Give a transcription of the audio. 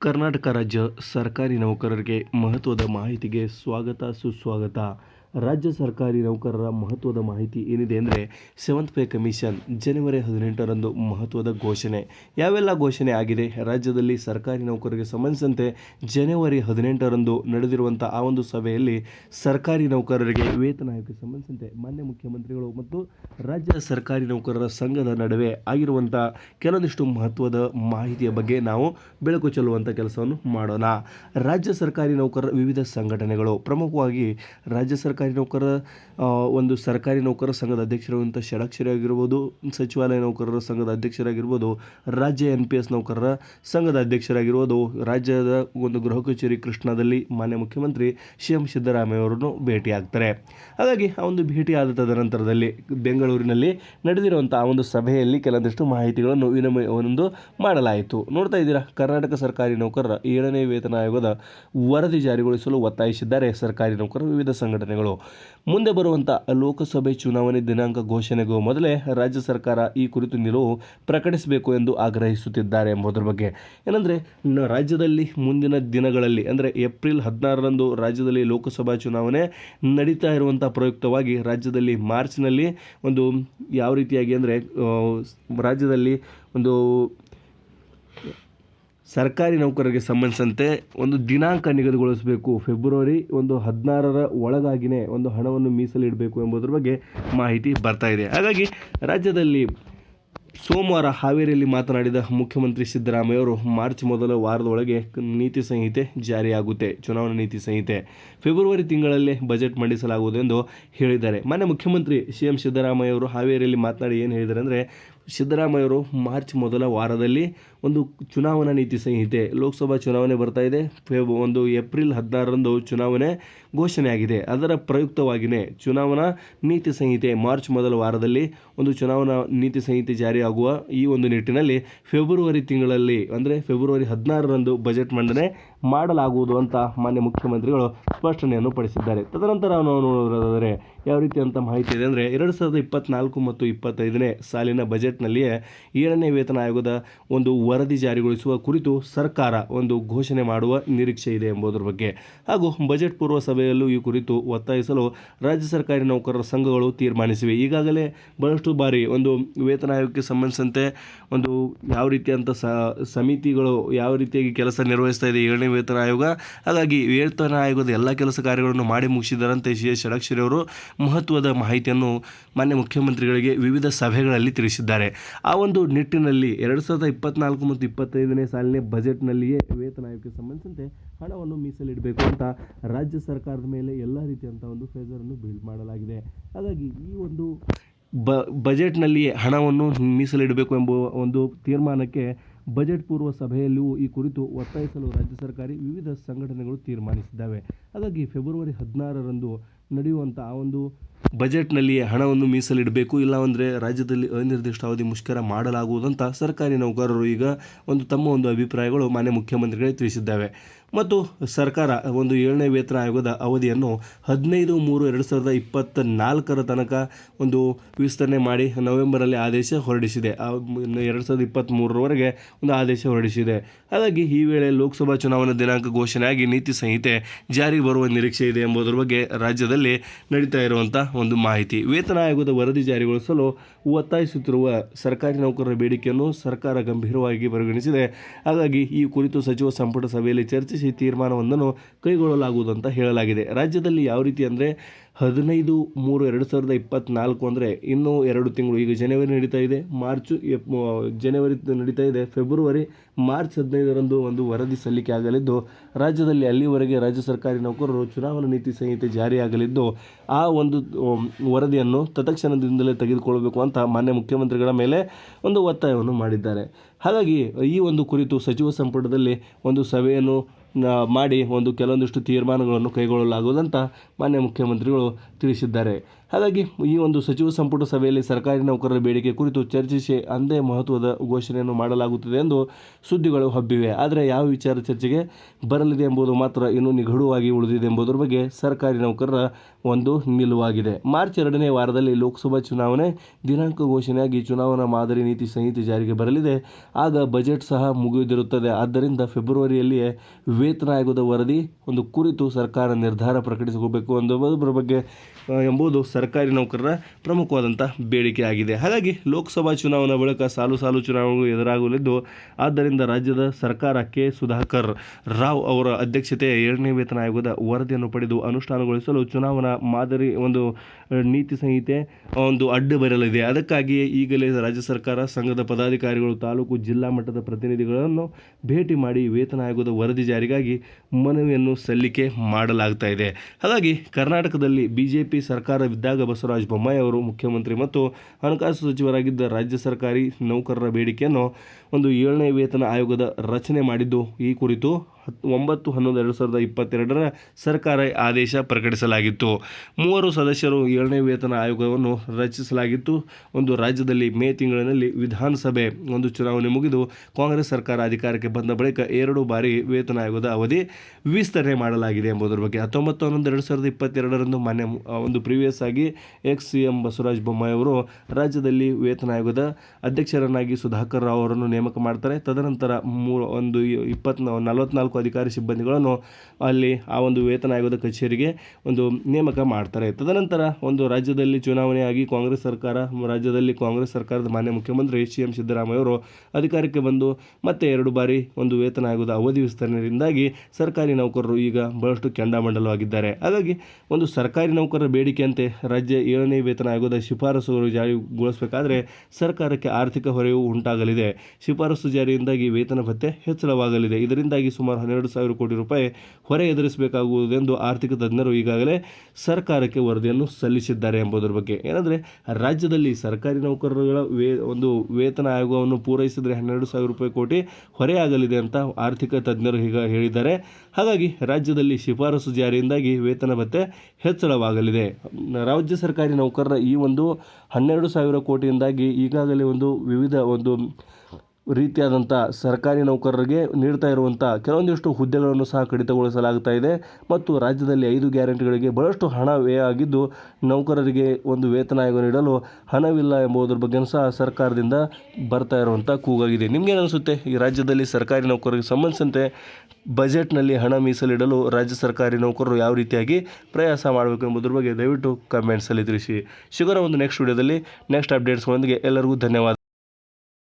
ಕರ್ನಾಟಕ ರಾಜ್ಯ ಸರ್ಕಾರಿ ನೌಕರರಿಗೆ ಮಹತ್ವದ ಮಾಹಿತಿಗೆ ಸ್ವಾಗತ ಸುಸ್ವಾಗತ. ರಾಜ್ಯ ಸರ್ಕಾರಿ ನೌಕರರ ಮಹತ್ವದ ಮಾಹಿತಿ ಏನಿದೆ ಅಂದರೆ ಸೆವೆಂತ್ ಪೇ ಕಮಿಷನ್ ಜನವರಿ ಹದಿನೆಂಟರಂದು ಮಹತ್ವದ ಘೋಷಣೆ. ಯಾವೆಲ್ಲ ಘೋಷಣೆ ಆಗಿದೆ? ರಾಜ್ಯದಲ್ಲಿ ಸರ್ಕಾರಿ ನೌಕರರಿಗೆ ಸಂಬಂಧಿಸಿದಂತೆ ಜನವರಿ ಹದಿನೆಂಟರಂದು ನಡೆದಿರುವಂಥ ಆ ಒಂದು ಸಭೆಯಲ್ಲಿ ಸರ್ಕಾರಿ ನೌಕರರಿಗೆ ವೇತನ ಆಯೋಗಕ್ಕೆ ಸಂಬಂಧಿಸಿದಂತೆ ಮಾನ್ಯ ಮುಖ್ಯಮಂತ್ರಿಗಳು ಮತ್ತು ರಾಜ್ಯ ಸರ್ಕಾರಿ ನೌಕರರ ಸಂಘದ ನಡುವೆ ಆಗಿರುವಂಥ ಕೆಲವೊಂದಿಷ್ಟು ಮಹತ್ವದ ಮಾಹಿತಿಯ ಬಗ್ಗೆ ನಾವು ಬೆಳಕು ಚೆಲ್ಲುವಂಥ ಕೆಲಸವನ್ನು ಮಾಡೋಣ. ರಾಜ್ಯ ಸರ್ಕಾರಿ ನೌಕರರ ವಿವಿಧ ಸಂಘಟನೆಗಳು ಪ್ರಮುಖವಾಗಿ ರಾಜ್ಯ ಸರ್ಕಾರಿ ನೌಕರರ ನೌಕರ ಒಂದು ಸರ್ಕಾರಿ ನೌಕರರ ಸಂಘದ ಅಧ್ಯಕ್ಷರಾಗಿರುವಂಥ ಷಡಾಕ್ಷರಿ ಆಗಿರ್ಬೋದು ಸಚಿವಾಲಯ ನೌಕರರ ಸಂಘದ ಅಧ್ಯಕ್ಷರಾಗಿರ್ಬೋದು, ರಾಜ್ಯ ಎನ್ ಪಿ ಎಸ್ ನೌಕರರ ಸಂಘದ ಅಧ್ಯಕ್ಷರಾಗಿರ್ಬೋದು, ರಾಜ್ಯದ ಒಂದು ಗೃಹ ಕಚೇರಿ ಕೃಷ್ಣದಲ್ಲಿ ಮಾನ್ಯ ಮುಖ್ಯಮಂತ್ರಿ ಸಿ ಎಂ ಸಿದ್ದರಾಮಯ್ಯ ಅವರನ್ನು ಭೇಟಿಯಾಗ್ತಾರೆ. ಹಾಗಾಗಿ ಆ ಒಂದು ಭೇಟಿ ಆದ ತದನಂತರದಲ್ಲಿ ಬೆಂಗಳೂರಿನಲ್ಲಿ ನಡೆದಿರುವಂಥ ಆ ಒಂದು ಸಭೆಯಲ್ಲಿ ಕೆಲವೊಂದಿಷ್ಟು ಮಾಹಿತಿಗಳನ್ನು ವಿನಿಮಯ ಒಂದು ಮಾಡಲಾಯಿತು. ನೋಡ್ತಾ ಇದ್ದೀರಾ, ಕರ್ನಾಟಕ ಸರ್ಕಾರಿ ನೌಕರರ ಏಳನೇ ವೇತನ ಆಯೋಗದ ವರದಿ ಜಾರಿಗೊಳಿಸಲು ಒತ್ತಾಯಿಸಿದ್ದಾರೆ. ಸರ್ಕಾರಿ ನೌಕರರ ವಿವಿಧ ಸಂಘಟನೆಗಳು ಮುಂದೆ ಬರುವಂಥ ಲೋಕಸಭೆ ಚುನಾವಣೆ ದಿನಾಂಕ ಘೋಷಣೆಗೂ ಮೊದಲೇ ರಾಜ್ಯ ಸರ್ಕಾರ ಈ ಕುರಿತು ನಿಲುವು ಪ್ರಕಟಿಸಬೇಕು ಎಂದು ಆಗ್ರಹಿಸುತ್ತಿದ್ದಾರೆ ಎಂಬುದರ ಬಗ್ಗೆ. ಏನಂದರೆ ರಾಜ್ಯದಲ್ಲಿ ಮುಂದಿನ ದಿನಗಳಲ್ಲಿ, ಅಂದರೆ ಏಪ್ರಿಲ್ ಹದಿನಾರರಂದು ರಾಜ್ಯದಲ್ಲಿ ಲೋಕಸಭಾ ಚುನಾವಣೆ ನಡೀತಾ ಇರುವಂಥ ಪ್ರಯುಕ್ತವಾಗಿ ರಾಜ್ಯದಲ್ಲಿ ಮಾರ್ಚ್ನಲ್ಲಿ ಒಂದು ಯಾವ ರೀತಿಯಾಗಿ ಅಂದರೆ ರಾಜ್ಯದಲ್ಲಿ ಒಂದು ಸರ್ಕಾರಿ ನೌಕರರಿಗೆ ಸಂಬಂಧಿಸಿದಂತೆ ಒಂದು ದಿನಾಂಕ ನಿಗದಿಗೊಳಿಸಬೇಕು. ಫೆಬ್ರವರಿ ಒಂದು ಹದಿನಾರರ ಒಳಗಾಗಿನೇ ಒಂದು ಹಣವನ್ನು ಮೀಸಲಿಡಬೇಕು ಎಂಬುದರ ಬಗ್ಗೆ ಮಾಹಿತಿ ಬರ್ತಾ ಇದೆ. ಹಾಗಾಗಿ ರಾಜ್ಯದಲ್ಲಿ ಸೋಮವಾರ ಹಾವೇರಿಯಲ್ಲಿ ಮಾತನಾಡಿದ ಮುಖ್ಯಮಂತ್ರಿ ಸಿದ್ದರಾಮಯ್ಯ ಅವರು ಮಾರ್ಚ್ ಮೊದಲ ವಾರದೊಳಗೆ ನೀತಿ ಸಂಹಿತೆ ಜಾರಿಯಾಗುತ್ತೆ, ಚುನಾವಣಾ ನೀತಿ ಸಂಹಿತೆ. ಫೆಬ್ರವರಿ ತಿಂಗಳಲ್ಲೇ ಬಜೆಟ್ ಮಂಡಿಸಲಾಗುವುದು ಎಂದು ಹೇಳಿದ್ದಾರೆ. ಮಾನ್ಯ ಮುಖ್ಯಮಂತ್ರಿ ಸಿ ಎಂ ಸಿದ್ದರಾಮಯ್ಯ ಅವರು ಹಾವೇರಿಯಲ್ಲಿ ಮಾತನಾಡಿ ಏನು ಹೇಳಿದ್ದಾರೆ ಅಂದರೆ ಸಿದ್ದರಾಮಯ್ಯ ಅವರು ಮಾರ್ಚ್ ಮೊದಲ ವಾರದಲ್ಲಿ ಒಂದು ಚುನಾವಣಾ ನೀತಿ ಸಂಹಿತೆ, ಲೋಕಸಭಾ ಚುನಾವಣೆ ಬರ್ತಾ ಇದೆ. ಫೆಬ್ ಒಂದು ಏಪ್ರಿಲ್ ಹದಿನಾರರಂದು ಚುನಾವಣೆ ಘೋಷಣೆಯಾಗಿದೆ. ಅದರ ಪ್ರಯುಕ್ತವಾಗಿಯೇ ಚುನಾವಣಾ ನೀತಿ ಸಂಹಿತೆ ಮಾರ್ಚ್ ಮೊದಲ ವಾರದಲ್ಲಿ ಒಂದು ಚುನಾವಣಾ ನೀತಿ ಸಂಹಿತೆ ಜಾರಿಯಾಗುವ ಈ ಒಂದು ನಿಟ್ಟಿನಲ್ಲಿ ಫೆಬ್ರವರಿ ತಿಂಗಳಲ್ಲಿ ಅಂದರೆ ಫೆಬ್ರವರಿ ಹದಿನಾರರಂದು ಬಜೆಟ್ ಮಂಡನೆ ಮಾಡಲಾಗುವುದು ಅಂತ ಮಾನ್ಯ ಮುಖ್ಯಮಂತ್ರಿಗಳು ಸ್ಪಷ್ಟನೆಯನ್ನು ಪಡಿಸಿದ್ದಾರೆ. ತದನಂತರ ನಾವು ನೋಡೋದಾದರೆ ಯಾವ ರೀತಿ ಅಂತ ಮಾಹಿತಿ ಇದೆ ಅಂದರೆ ಎರಡು ಸಾವಿರದ ಇಪ್ಪತ್ನಾಲ್ಕು ಮತ್ತು ಇಪ್ಪತ್ತೈದನೇ ಸಾಲಿನ ಬಜೆಟ್ನಲ್ಲಿಯೇ ಏಳನೇ ವೇತನ ಆಯೋಗದ ಒಂದು ವರದಿ ಜಾರಿಗೊಳಿಸುವ ಕುರಿತು ಸರ್ಕಾರ ಒಂದು ಘೋಷಣೆ ಮಾಡುವ ನಿರೀಕ್ಷೆ ಇದೆ ಎಂಬುದರ ಬಗ್ಗೆ. ಹಾಗೂ ಬಜೆಟ್ ಪೂರ್ವ ಸಭೆಯಲ್ಲೂ ಈ ಕುರಿತು ಒತ್ತಾಯಿಸಲು ರಾಜ್ಯ ಸರ್ಕಾರಿ ನೌಕರರ ಸಂಘಗಳು ತೀರ್ಮಾನಿಸಿವೆ. ಈಗಾಗಲೇ ಬಹಳಷ್ಟು ಬಾರಿ ಒಂದು ವೇತನ ಆಯೋಗಕ್ಕೆ ಸಂಬಂಧಿಸಿದಂತೆ ಒಂದು ಯಾವ ರೀತಿಯಂಥ ಸಮಿತಿಗಳು ಯಾವ ರೀತಿಯಾಗಿ ಕೆಲಸ ನಿರ್ವಹಿಸ್ತಾ ಇದೆ, ಏಳನೇ ವೇತನ ಆಯೋಗ. ಹಾಗಾಗಿ ವೇತನ ಆಯೋಗದ ಎಲ್ಲ ಕೆಲಸ ಕಾರ್ಯಗಳನ್ನು ಮಾಡಿ ಮುಗಿಸಿದರಂತೆ ಸಿ ಎಸ್ ಷಡಕ್ಷರಿ ಅವರು ಮಹತ್ವದ ಮಾಹಿತಿಯನ್ನು ಮಾನ್ಯ ಮುಖ್ಯಮಂತ್ರಿಗಳಿಗೆ ವಿವಿಧ ಸಭೆಗಳಲ್ಲಿ ತಿಳಿಸಿದ್ದಾರೆ. ಆ ಒಂದು ನಿಟ್ಟಿನಲ್ಲಿ ಎರಡು ಸಾವಿರದ ಇಪ್ಪತ್ನಾಲ್ಕು ಮತ್ತು ಇಪ್ಪತ್ತೈದನೇ ಸಾಲಿನ ಬಜೆಟ್ನಲ್ಲಿಯೇ ವೇತನ ಆಯೋಗಕ್ಕೆ ಸಂಬಂಧಿಸಿದಂತೆ ಹಣವನ್ನು ಮೀಸಲಿಡಬೇಕು ಅಂತ ರಾಜ್ಯ ಸರ್ಕಾರದ ಮೇಲೆ ಎಲ್ಲ ರೀತಿಯಂಥ ಒಂದು ಪ್ರೆಷರನ್ನು ಬಿಲ್ಡ್ ಮಾಡಲಾಗಿದೆ. ಹಾಗಾಗಿ ಈ ಒಂದು ಬ ಬಜೆಟ್ನಲ್ಲಿ ಹಣವನ್ನು ಮೀಸಲಿಡಬೇಕು ಎಂಬ ಒಂದು ತೀರ್ಮಾನಕ್ಕೆ ಬಜೆಟ್ ಪೂರ್ವ ಸಭೆಯಲ್ಲೂ ಈ ಕುರಿತು ಒತ್ತಾಯಿಸಲು ರಾಜ್ಯ ಸರ್ಕಾರಿ ವಿವಿಧ ಸಂಘಟನೆಗಳು ತೀರ್ಮಾನಿಸಿದ್ದಾವೆ. ಹಾಗಾಗಿ ಫೆಬ್ರವರಿ ಹದಿನಾರರಂದು ನಡೆಯುವಂಥ ಆ ಒಂದು ಬಜೆಟ್ನಲ್ಲಿ ಹಣವನ್ನು ಮೀಸಲಿಡಬೇಕು ಇಲ್ಲವಂದರೆ ರಾಜ್ಯದಲ್ಲಿ ಅನಿರ್ದಿಷ್ಟ ಅವಧಿ ಮುಷ್ಕರ ಮಾಡಲಾಗುವುದಂತ ಸರ್ಕಾರಿ ನೌಕರರು ಈಗ ಒಂದು ತಮ್ಮ ಒಂದು ಅಭಿಪ್ರಾಯಗಳು ಮಾನ್ಯ ಮುಖ್ಯಮಂತ್ರಿಗಳೇ ತಿಳಿಸಿದ್ದಾವೆ. ಮತ್ತು ಸರ್ಕಾರ ಒಂದು ಏಳನೇ ವೇತನ ಆಯೋಗದ ಅವಧಿಯನ್ನು ಹದಿನೈದು ಮೂರು ಎರಡು ಸಾವಿರದ ಇಪ್ಪತ್ತ ನಾಲ್ಕರ ತನಕ ಒಂದು ವಿಸ್ತರಣೆ ಮಾಡಿ ನವೆಂಬರಲ್ಲಿ ಆದೇಶ ಹೊರಡಿಸಿದೆ. ಎರಡು ಸಾವಿರದ ಇಪ್ಪತ್ತ್ಮೂರರವರೆಗೆ ಒಂದು ಆದೇಶ ಹೊರಡಿಸಿದೆ. ಹಾಗಾಗಿ ಈ ವೇಳೆ ಲೋಕಸಭಾ ಚುನಾವಣಾ ದಿನಾಂಕ ಘೋಷಣೆಯಾಗಿ ನೀತಿ ಸಂಹಿತೆ ಜಾರಿಗೆ ಬರುವ ನಿರೀಕ್ಷೆ ಇದೆ ಎಂಬುದರ ಬಗ್ಗೆ ರಾಜ್ಯದಲ್ಲಿ ನಡೀತಾ ಇರುವಂಥ ಒಂದು ಮಾಹಿತಿ. ವೇತನ ಆಯೋಗದ ವರದಿ ಜಾರಿಗೊಳಿಸಲು ಒತ್ತಾಯಿಸುತ್ತಿರುವ ಸರ್ಕಾರಿ ನೌಕರರ ಬೇಡಿಕೆಯನ್ನು ಸರ್ಕಾರ ಗಂಭೀರವಾಗಿ ಪರಿಗಣಿಸಿದೆ. ಹಾಗಾಗಿ ಈ ಕುರಿತು ಸಚಿವ ಸಂಪುಟ ಸಭೆಯಲ್ಲಿ ಚರ್ಚಿಸಿ ತೀರ್ಮಾನವೊಂದನ್ನು ಕೈಗೊಳ್ಳಲಾಗುವುದು ಅಂತ ಹೇಳಲಾಗಿದೆ. ರಾಜ್ಯದಲ್ಲಿ ಯಾವ ರೀತಿ ಅಂದರೆ ಹದಿನೈದು ಮೂರು ಎರಡು ಸಾವಿರದ ಇಪ್ಪತ್ತ್ನಾಲ್ಕು ಅಂದರೆ ಇನ್ನೂ ಎರಡು ತಿಂಗಳು. ಈಗ ಜನವರಿ ನಡೀತಾ ಇದೆ, ಮಾರ್ಚು ಎಪ್ ಜನವರಿ ನಡೀತಾ ಇದೆ, ಫೆಬ್ರವರಿ, ಮಾರ್ಚ್ ಹದಿನೈದರಂದು ಒಂದು ವರದಿ ಸಲ್ಲಿಕೆ ಆಗಲಿದ್ದು, ರಾಜ್ಯದಲ್ಲಿ ಅಲ್ಲಿವರೆಗೆ ರಾಜ್ಯ ಸರ್ಕಾರಿ ನೌಕರರು ಚುನಾವಣಾ ನೀತಿ ಸಂಹಿತೆ ಜಾರಿಯಾಗಲಿದ್ದು, ಆ ಒಂದು ವರದಿಯನ್ನು ತತ್ಕ್ಷಣದಿಂದಲೇ ತೆಗೆದುಕೊಳ್ಳಬೇಕು ಅಂತ ಮಾನ್ಯ ಮುಖ್ಯಮಂತ್ರಿಗಳ ಮೇಲೆ ಒಂದು ಒತ್ತಾಯವನ್ನು ಮಾಡಿದ್ದಾರೆ. ಹಾಗಾಗಿ ಈ ಒಂದು ಕುರಿತು ಸಚಿವ ಸಂಪುಟದಲ್ಲಿ ಒಂದು ಸಭೆಯನ್ನು ಮಾಡಿ ಒಂದು ಕೆಲವೊಂದಿಷ್ಟು ತೀರ್ಮಾನಗಳನ್ನು ಕೈಗೊಳ್ಳಲಾಗುವುದಂತ ಮಾನ್ಯ ಮುಖ್ಯಮಂತ್ರಿಗಳು ತಿಳಿಸಿದ್ದಾರೆ. ಹಾಗಾಗಿ ಈ ಒಂದು ಸಚಿವ ಸಂಪುಟ ಸಭೆಯಲ್ಲಿ ಸರ್ಕಾರಿ ನೌಕರರ ಬೇಡಿಕೆ ಕುರಿತು ಚರ್ಚಿಸಿ ಅಂದೇ ಮಹತ್ವದ ಘೋಷಣೆಯನ್ನು ಮಾಡಲಾಗುತ್ತದೆ ಎಂದು ಸುದ್ದಿಗಳು ಹಬ್ಬಿವೆ. ಆದರೆ ಯಾವ ವಿಚಾರ ಚರ್ಚೆಗೆ ಬರಲಿದೆ ಎಂಬುದು ಮಾತ್ರ ಇನ್ನೂ ನಿಗೂಢವಾಗಿ ಉಳಿದಿದೆ ಎಂಬುದರ ಬಗ್ಗೆ ಸರ್ಕಾರಿ ನೌಕರರ ಒಂದು ನಿಲುವಾಗಿದೆ. ಮಾರ್ಚ್ ಎರಡನೇ ವಾರದಲ್ಲಿ ಲೋಕಸಭಾ ಚುನಾವಣೆ ದಿನಾಂಕ ಘೋಷಣೆಯಾಗಿ ಚುನಾವಣಾ ಮಾದರಿ ನೀತಿ ಸಂಹಿತೆ ಜಾರಿಗೆ ಬರಲಿದೆ. ಆಗ ಬಜೆಟ್ ಸಹ ಮುಗಿದಿರುತ್ತದೆ. ಆದ್ದರಿಂದ ಫೆಬ್ರವರಿಯಲ್ಲಿಯೇ ವೇತನ ಆಯೋಗದ ವರದಿ, ಒಂದು ಕುರಿತು ಸರ್ಕಾರ ನಿರ್ಧಾರ ಪ್ರಕಟಿಸಬೇಕು ಎಂಬುದರ ಬಗ್ಗೆ, ಎಂಬುದು ಸರ್ಕಾರಿ ನೌಕರರ ಪ್ರಮುಖವಾದಂಥ ಬೇಡಿಕೆ ಆಗಿದೆ. ಹಾಗಾಗಿ ಲೋಕಸಭಾ ಚುನಾವಣಾ ಬಳಿಕ ಸಾಲು ಸಾಲು ಚುನಾವಣೆಗಳು ಎದುರಾಗಲಿದ್ದು, ಆದ್ದರಿಂದ ರಾಜ್ಯದ ಸರ್ಕಾರ ಕೆ. ಸುಧಾಕರ್ ರಾವ್ ಅವರ ಅಧ್ಯಕ್ಷತೆಯ ಏಳನೇ ವೇತನ ಆಯೋಗದ ವರದಿಯನ್ನು ಪಡೆದು ಅನುಷ್ಠಾನಗೊಳಿಸಲು ಚುನಾವಣಾ ಮಾದರಿ ಒಂದು ನೀತಿ ಸಂಹಿತೆ ಒಂದು ಅಡ್ಡ ಬರಲಿದೆ ಅದಕ್ಕಾಗಿಯೇ ಈಗಲೇ ರಾಜ್ಯ ಸರ್ಕಾರ ಸಂಘದ ಪದಾಧಿಕಾರಿಗಳು, ತಾಲೂಕು ಜಿಲ್ಲಾ ಮಟ್ಟದ ಪ್ರತಿನಿಧಿಗಳನ್ನು ಭೇಟಿ ಮಾಡಿ ವೇತನ ಆಯೋಗದ ವರದಿ ಜಾರಿಗಾಗಿ ಮನವಿಯನ್ನು ಸಲ್ಲಿಕೆ ಮಾಡಲಾಗ್ತಾ ಇದೆ. ಹಾಗಾಗಿ ಕರ್ನಾಟಕದಲ್ಲಿ ಬಿಜೆಪಿ ಸರ್ಕಾರವಿದ್ದಾಗ ಬಸವರಾಜ ಬೊಮ್ಮಾಯಿ ಅವರು ಮುಖ್ಯಮಂತ್ರಿ ಮತ್ತು ಹಣಕಾಸು ಸಚಿವರಾಗಿದ್ದ ರಾಜ್ಯ ಸರ್ಕಾರಿ ನೌಕರರ ಬೇಡಿಕೆಯನ್ನು ಒಂದು ಏಳನೇ ವೇತನ ಆಯೋಗದ ರಚನೆ ಮಾಡಿದ್ದು. ಈ ಕುರಿತು ಹತ್ ಒಂಬತ್ತು ಹನ್ನೊಂದು, ಎರಡು ಸಾವಿರದ ಇಪ್ಪತ್ತೆರಡರ ಸರ್ಕಾರ ಆದೇಶ ಪ್ರಕಟಿಸಲಾಗಿತ್ತು. ಮೂವರು ಸದಸ್ಯರು ಏಳನೇ ವೇತನ ಆಯೋಗವನ್ನು ರಚಿಸಲಾಗಿತ್ತು. ಒಂದು ರಾಜ್ಯದಲ್ಲಿ ಮೇ ತಿಂಗಳಿನಲ್ಲಿ ವಿಧಾನಸಭೆ ಒಂದು ಚುನಾವಣೆ ಮುಗಿದು ಕಾಂಗ್ರೆಸ್ ಸರ್ಕಾರ ಅಧಿಕಾರಕ್ಕೆ ಬಂದ ಬಳಿಕ ಎರಡು ಬಾರಿ ವೇತನ ಆಯೋಗದ ಅವಧಿ ವಿಸ್ತರಣೆ ಮಾಡಲಾಗಿದೆ ಎಂಬುದರ ಬಗ್ಗೆ. ಹತ್ತೊಂಬತ್ತು, ಹನ್ನೊಂದು, ಎರಡು ಸಾವಿರದ ಇಪ್ಪತ್ತೆರಡರಂದು ಮಾನ್ಯ ಒಂದು ಪ್ರಿವಿಯಸ್ ಆಗಿ ex C M Basavaraj Bommai ಅವರು ರಾಜ್ಯದಲ್ಲಿ ವೇತನ ಆಯೋಗದ ಅಧ್ಯಕ್ಷರನ್ನಾಗಿ ಸುಧಾಕರ್ ರಾವ್ ಅವರನ್ನು ನೇಮಕ ಮಾಡ್ತಾರೆ. ತದನಂತರ ಮೂ, ಒಂದು ಇಪ್ಪತ್ ನಲವತ್ನಾಲ್ಕು ಅಧಿಕಾರಿ ಸಿಬ್ಬಂದಿಗಳನ್ನು ಅಲ್ಲಿ ಆ ಒಂದು ವೇತನ ಆಯೋಗದ ಕಚೇರಿಗೆ ಒಂದು ನೇಮಕ ಮಾಡ್ತಾರೆ. ತದನಂತರ ಒಂದು ರಾಜ್ಯದಲ್ಲಿ ಚುನಾವಣೆಯಾಗಿ ಕಾಂಗ್ರೆಸ್ ಸರ್ಕಾರ, ರಾಜ್ಯದಲ್ಲಿ ಕಾಂಗ್ರೆಸ್ ಸರ್ಕಾರದ ಮಾನ್ಯ ಮುಖ್ಯಮಂತ್ರಿ ಸಿ ಎಂ ಸಿದ್ದರಾಮಯ್ಯ ಅವರು ಅಧಿಕಾರಕ್ಕೆ ಬಂದು ಮತ್ತೆ ಎರಡು ಬಾರಿ ಒಂದು ವೇತನ ಆಯೋಗದ ಅವಧಿ ವಿಸ್ತರಣೆಯಿಂದಾಗಿ ಸರ್ಕಾರಿ ನೌಕರರು ಈಗ ಬಹಳಷ್ಟು ಕೆಂಡಾಮಂಡಲವಾಗಿದ್ದಾರೆ. ಹಾಗಾಗಿ ಒಂದು ಸರ್ಕಾರಿ ನೌಕರರ ಬೇಡಿಕೆಯಂತೆ ರಾಜ್ಯ ಏಳನೇ ವೇತನ ಆಯೋಗದ ಶಿಫಾರಸುಗಳು ಜಾರಿಗೊಳಿಸಬೇಕಾದ್ರೆ ಸರ್ಕಾರಕ್ಕೆ ಆರ್ಥಿಕ ಹೊರೆಯು ಉಂಟಾಗಲಿದೆ. ಶಿಫಾರಸು ಜಾರಿಯಿಂದಾಗಿ ವೇತನ ಭತ್ಯೆ ಹೆಚ್ಚಳವಾಗಲಿದೆ. ಇದರಿಂದಾಗಿ ಸುಮಾರು ಹನ್ನೆರಡು ಸಾವಿರ ಕೋಟಿ ರೂಪಾಯಿ ಹೊರೆ ಎದುರಿಸಬೇಕಾಗುವುದೆಂದು ಆರ್ಥಿಕ ತಜ್ಞರು ಈಗಾಗಲೇ ಸರ್ಕಾರಕ್ಕೆ ವರದಿಯನ್ನು ಸಲ್ಲಿಸಿದ್ದಾರೆ ಎಂಬುದರ ಬಗ್ಗೆ. ಏನಂದರೆ, ರಾಜ್ಯದಲ್ಲಿ ಸರ್ಕಾರಿ ನೌಕರರುಗಳ ವೇ, ಒಂದು ವೇತನ ಆಯೋಗವನ್ನು ಪೂರೈಸಿದರೆ ಹನ್ನೆರಡು ಸಾವಿರ ರೂಪಾಯಿ ಕೋಟಿ ಹೊರೆಯಾಗಲಿದೆ ಅಂತ ಆರ್ಥಿಕ ತಜ್ಞರು ಈಗ ಹೇಳಿದ್ದಾರೆ. ಹಾಗಾಗಿ ರಾಜ್ಯದಲ್ಲಿ ಶಿಫಾರಸು ಜಾರಿಯಿಂದಾಗಿ ವೇತನ ಭತ್ತೆ ಹೆಚ್ಚಳವಾಗಲಿದೆ. ರಾಜ್ಯ ಸರ್ಕಾರಿ ನೌಕರರ ಈ ಒಂದು ಹನ್ನೆರಡು ಸಾವಿರ ಕೋಟಿಯಿಂದಾಗಿ ಈಗಾಗಲೇ ಒಂದು ವಿವಿಧ ಒಂದು ರೀತಿಯಾದಂಥ ಸರ್ಕಾರಿ ನೌಕರರಿಗೆ ನೀಡ್ತಾ ಇರುವಂಥ ಕೆಲವೊಂದಿಷ್ಟು ಹುದ್ದೆಗಳನ್ನು ಸಹ ಕಡಿತಗೊಳಿಸಲಾಗ್ತಾ ಇದೆ. ಮತ್ತು ರಾಜ್ಯದಲ್ಲಿ ಐದು ಗ್ಯಾರಂಟಿಗಳಿಗೆ ಬಹಳಷ್ಟು ಹಣ ವ್ಯಯ ಆಗಿದ್ದು, ನೌಕರರಿಗೆ ಒಂದು ವೇತನ ಆಯೋಗ ನೀಡಲು ಹಣವಿಲ್ಲ ಎಂಬುದರ ಬಗ್ಗೆ ಸಹ ಸರ್ಕಾರದಿಂದ ಬರ್ತಾ ಇರುವಂಥ ಕೂಗಾಗಿದೆ. ನಿಮ್ಗೇನು ಅನಿಸುತ್ತೆ? ಈ ರಾಜ್ಯದಲ್ಲಿ ಸರ್ಕಾರಿ ನೌಕರರಿಗೆ ಸಂಬಂಧಿಸಿದಂತೆ ಬಜೆಟ್ನಲ್ಲಿ ಹಣ ಮೀಸಲಿಡಲು ರಾಜ್ಯ ಸರ್ಕಾರಿ ನೌಕರರು ಯಾವ ರೀತಿಯಾಗಿ ಪ್ರಯಾಸ ಮಾಡಬೇಕು ಎಂಬುದರ ಬಗ್ಗೆ ದಯವಿಟ್ಟು ಕಮೆಂಟ್ಸಲ್ಲಿ ತಿಳಿಸಿ. ಸಿಗೋಣ ಒಂದು ನೆಕ್ಸ್ಟ್ ವಿಡಿಯೋದಲ್ಲಿ ನೆಕ್ಸ್ಟ್ ಅಪ್ಡೇಟ್ಸ್ಗಳೊಂದಿಗೆ ಎಲ್ಲರಿಗೂ ಧನ್ಯವಾದ.